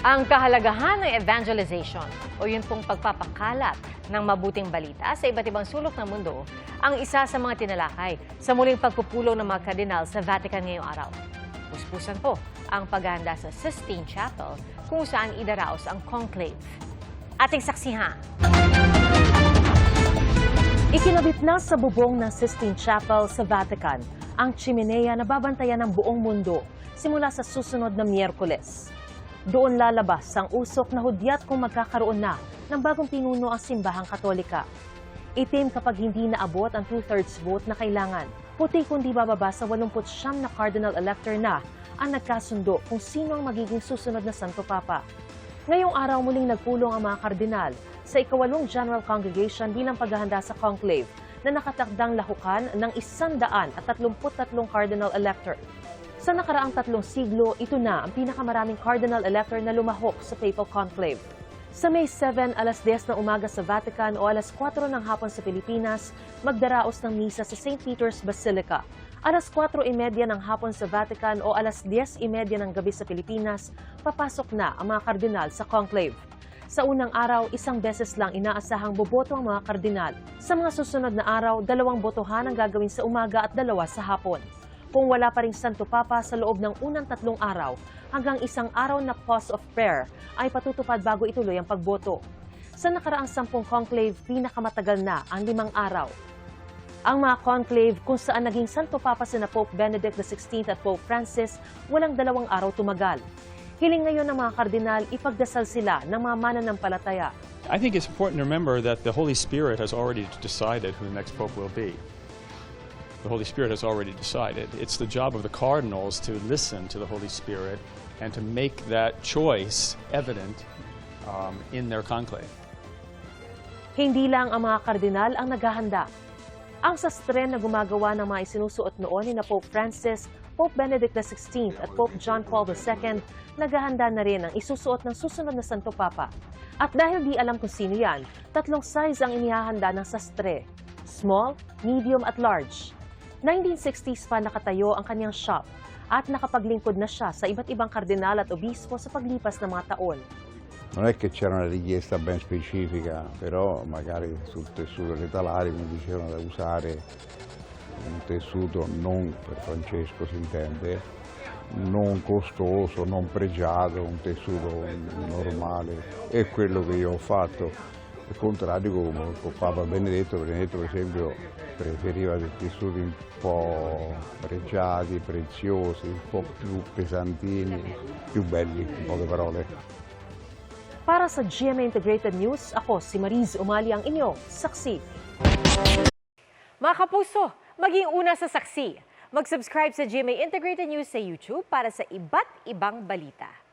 Ang kahalagahan ng evangelization o yun pong pagpapakalat ng mabuting balita sa iba't ibang sulok ng mundo ang isa sa mga tinalakay sa muling pagpupulong ng mga kardinal sa Vatican ngayong araw. Puspusan po ang paghahanda sa Sistine Chapel kung saan idaraos ang conclave. Ating saksihan. Ikinabit na sa bubong ng Sistine Chapel sa Vatican ang chimenea na babantayan ng buong mundo simula sa susunod na Miyerkules. Doon lalabas ang usok na hudyat kung magkakaroon na ng bagong pinuno ang simbahang katolika. Itim kapag hindi naabot ang two-thirds vote na kailangan. Puti kung di bababa sa 89 na cardinal elector na ang nagkasundo kung sino ang magiging susunod na Santo Papa. Ngayong araw muling nagpulong ang mga kardinal sa ikawalong General Congregation bilang paghahanda sa conclave na nakatakdang lahukan ng 133 cardinal elector. Sa nakaraang tatlong siglo, ito na ang pinakamaraming cardinal elector na lumahok sa papal conclave. Sa May 7, alas 10 ng umaga sa Vatican o alas 4 ng hapon sa Pilipinas, magdaraos ng misa sa St. Peter's Basilica. Alas 4.30 ng hapon sa Vatican o alas 10.30 ng gabi sa Pilipinas, papasok na ang mga kardinal sa conclave. Sa unang araw, isang beses lang inaasahang boboto ang mga kardinal. Sa mga susunod na araw, dalawang botohan ang gagawin sa umaga at dalawa sa hapon. Kung wala pa ring Santo Papa sa loob ng unang tatlong araw, hanggang isang araw na pause of prayer ay patutupad bago ituloy ang pagboto. Sa nakaraang sampung conclave, pinakamatagal na ang limang araw. Ang mga conclave kung saan naging Santo Papa sina Pope Benedict XVI at Pope Francis, walang dalawang araw tumagal. Hiling ngayon ng mga kardinal, ipagdasal sila ng mga mananampalataya. I think it's important to remember that the Holy Spirit has already decided who the next Pope will be. The Holy Spirit has already decided. It's the job of the cardinals to listen to the Holy Spirit and to make that choice evident um, in their conclave. Hindi lang ang mga kardinal ang naghahanda. Ang sastre na gumagawa ng mga isinusuot noon ni na Pope Francis, Pope Benedict XVI at Pope John Paul II, naghahanda na rin ang isusuot ng susunod na Santo Papa. At dahil di alam kung sino yan, tatlong size ang inihahanda ng sastre. Small, medium at large. 1960s pa nakatayo ang kanyang shop at nakapaglingkod na siya sa iba't ibang kardinal at obispo sa paglipas ng mga taon. Non è che c'era una richiesta ben specifica, però magari sul tessuto dei talari mi dicevano da usare un tessuto non, per Francesco si intende, non costoso, non pregiato, un tessuto normale. È quello che io ho fatto. Al contrario come Papa Benedetto, Benedetto per esempio preferiva dei tessuti un po' pregiati, preziosi, un po' più pesantini, più belli, in poche parole. Para sa GMA Integrated News, ako si Mariz Umali ang inyong saksi. Mga kapuso, maging una sa saksi. Mag-subscribe sa GMA Integrated News sa YouTube para sa iba't ibang balita.